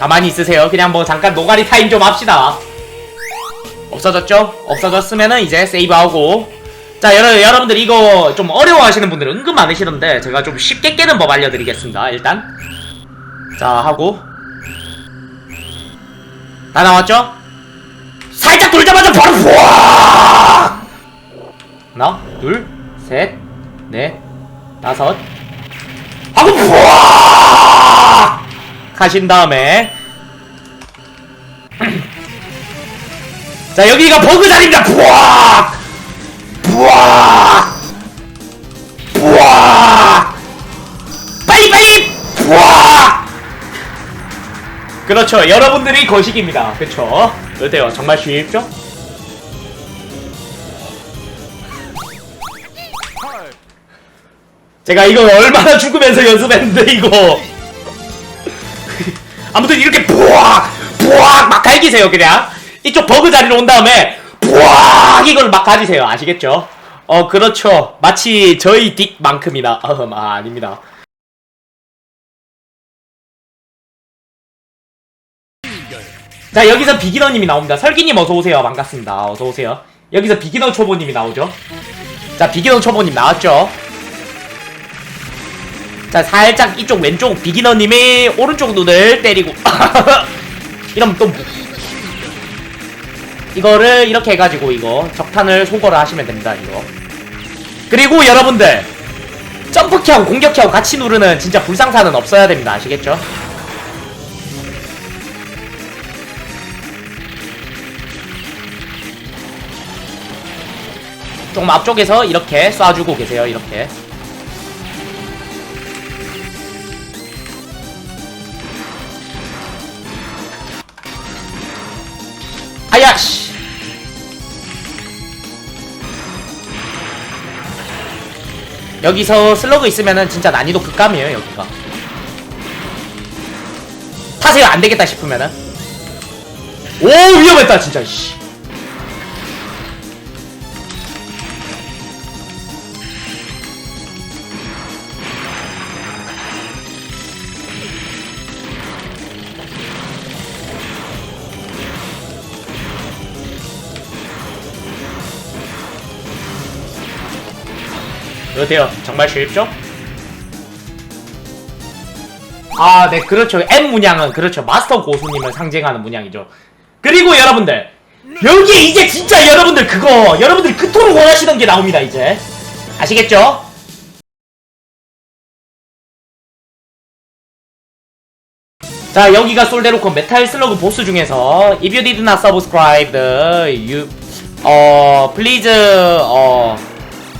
가만히 있으세요. 그냥 뭐 잠깐 노가리 타임 좀 합시다. 없어졌죠? 없어졌으면은 이제 세이브하고 자 여러, 여러분들 이거 좀 어려워하시는 분들 은근 많으시던데 제가 좀 쉽게 깨는 법 알려드리겠습니다 일단 자 하고 다 나왔죠? 살짝 돌자마자 바로 부악 하나 둘셋넷 다섯 하고 부악 하신 다음에. 자 여기가 버그 자리입니다. 부악! 부악! 부악! 빨리 빨리 부악! 그렇죠. 여러분들이 거식입니다. 그렇죠 어때요? 정말 쉽죠? 제가 이거 얼마나 죽으면서 연습했는데 이거 아무튼 이렇게 부악 부악 막 갈기세요 그냥. 이쪽 버그 자리로 온 다음에 부악 이걸 막 가지세요. 아시겠죠? 어 그렇죠. 마치 저희 딕만큼이나. 어흠 아 아닙니다. 자 여기서 비기너님이 나옵니다. 설기님 어서오세요. 반갑습니다. 어서오세요. 여기서 비기너 초보님이 나오죠. 자 비기너 초보님 나왔죠 자 살짝 이쪽 왼쪽 비기너님이 오른쪽 눈을 때리고. 이러면 또 뭐- 이거를 이렇게 해가지고 이거 적탄을 소거를 하시면 됩니다 이거. 그리고 여러분들 점프키하고 공격키하고 같이 누르는 진짜 불상사는 없어야 됩니다. 아시겠죠? 조금 앞쪽에서 이렇게 쏴주고 계세요 이렇게 아야씨 여기서 슬러그 있으면은 진짜 난이도 극감이에요 여기가. 타세요 안되겠다 싶으면은. 오 위험했다 진짜 씨 어때요? 정말 쉽죠? 아, 네, 그렇죠. M 문양은 그렇죠. 마스터 고수님을 상징하는 문양이죠. 그리고 여러분들 여기에 이제 진짜 여러분들 그거 여러분들 그토록 원하시던 게 나옵니다 이제 아시겠죠? 자 여기가 솔데로콘 메탈 슬러그 보스 중에서 If you did not subscribe, you 어 please 어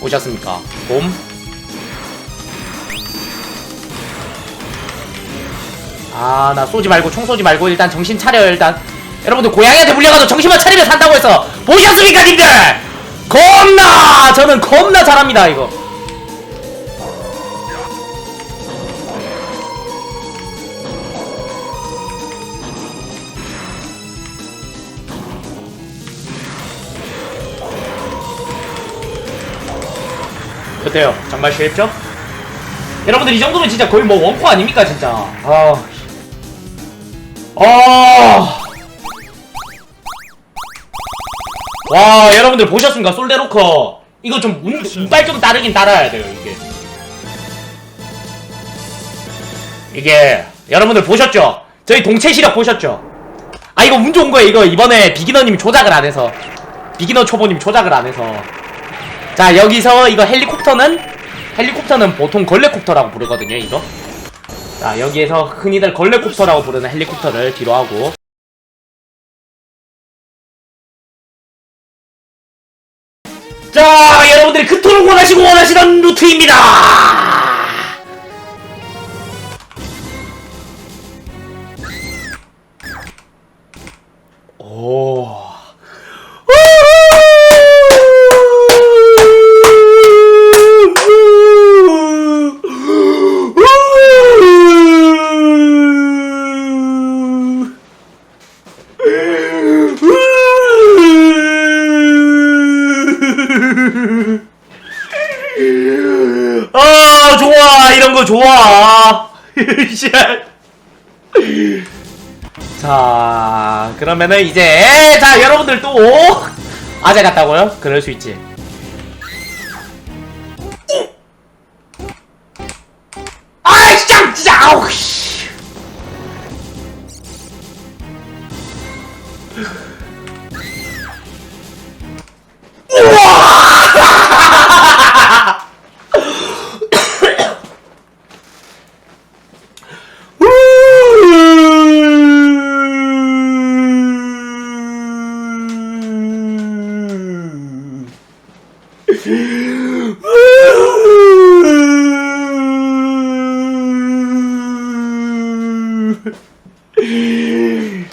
보셨습니까? 봄? 아, 나 쏘지 말고, 총 쏘지 말고, 일단 정신 차려, 일단. 여러분들, 고양이한테 물려가도 정신만 차리면 산다고 해서, 보셨습니까, 님들! 겁나! 저는 겁나 잘합니다, 이거. 어때요? 정말 쉽죠? 여러분들 이 정도면 진짜 거의 뭐 원코 아닙니까 진짜? 아... 아... 와 여러분들 보셨습니까? 솔데로커. 이거 좀 운, 운빨 좀 따르긴 따라야 돼요 이게. 이게 여러분들 보셨죠? 저희 동체 시력 보셨죠? 아 이거 운 좋은 거예요 이거. 이번에 비기너님이 조작을 안 해서. 비기너 초보님이 조작을 안 해서 자 여기서 이거 헬리콥터는? 헬리콥터는 보통 걸레콥터라고 부르거든요 이거. 자 여기에서 흔히들 걸레콥터라고 부르는 헬리콥터를 뒤로 하고. 자 여러분들이 그토록 원하시고 원하시던 루트입니다 이런 거 좋아. 씨. 자, 그러면은 이제 자 여러분들 또 아재 같다고요? 그럴 수 있지.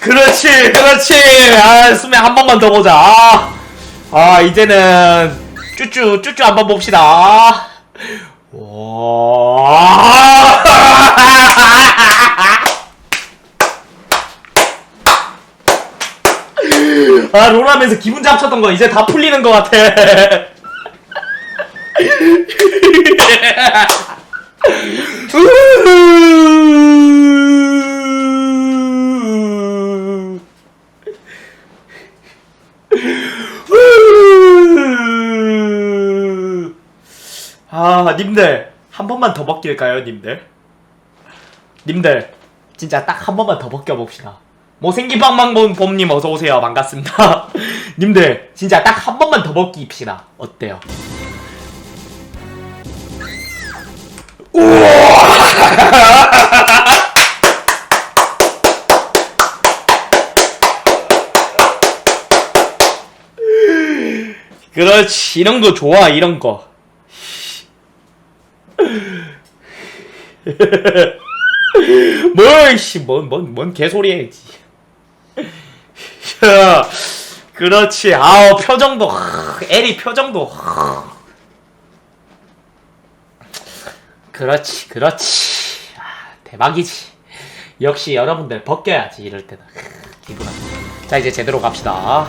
그렇지, 그렇지. 아, 수명 한 번만 더 보자. 아, 아, 이제는 쭈쭈, 쭈쭈 한번 봅시다. 와. 아, 롤하면서 기분 잡쳤던 거 이제 다 풀리는 것 같아. 아, 님들 한 번만 더 벗길까요, 님들? 님들 진짜 딱 한 번만 더 벗겨 봅시다. 못생긴 빵빵본 봄님 어서 오세요. 반갑습니다. 님들 진짜 딱 한 번만 더 벗깁시다. 어때요? 그렇지. 이런 거 좋아 이런 거. 뭘씨 뭔뭔 뭔 개소리야 지 야, 그렇지. 아우 표정도 하, 에리 표정도 하. 그렇지 그렇지. 아, 대박이지. 역시 여러분들 벗겨야지 이럴 때는. 기분. 자 이제 제대로 갑시다